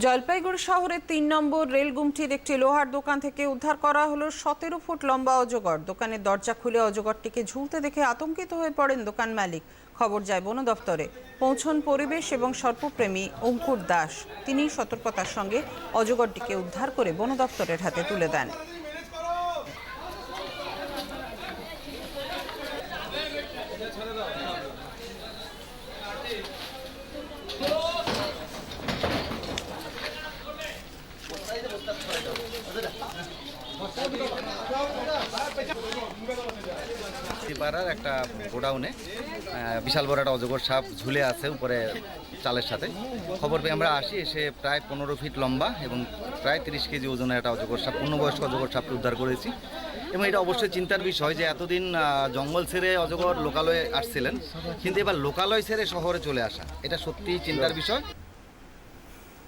জলপাইগুড়ি শহরের তিন নম্বর রেলগুমটির একটি লোহার দোকান থেকে উদ্ধার করা হলো সতেরো ফুট লম্বা অজগর। দোকানের দরজা খুলে অজগরটিকে ঝুলতে দেখে আতঙ্কিত হয়ে পড়েন দোকান মালিক। খবর যায় বন দপ্তরে। পৌঁছন পরিবেশ এবং সর্পপ্রেমী অঙ্কুর দাস। তিনি সতর্কতার সঙ্গে অজগরটিকে উদ্ধার করে বন দপ্তরের হাতে তুলে দেন। পাড়ার একটা গোডাউনে বিশাল বড় একটা অজগর সাপ ঝুলে আছে উপরে চালের সাথে। খবর পেয়ে আমরা আসি, এসে প্রায় পনেরো ফিট লম্বা এবং প্রায় তিরিশ কেজি ওজনের একটা অজগর সাপ, পূর্ণবয়স্ক অজগর সাপকে উদ্ধার করেছি। এবং এটা অবশ্যই চিন্তার বিষয় যে এতদিন জঙ্গল ছেড়ে অজগর লোকালয়ে আসছিলেন, কিন্তু এবার লোকালয় ছেড়ে শহরে চলে আসা, এটা সত্যিই চিন্তার বিষয়।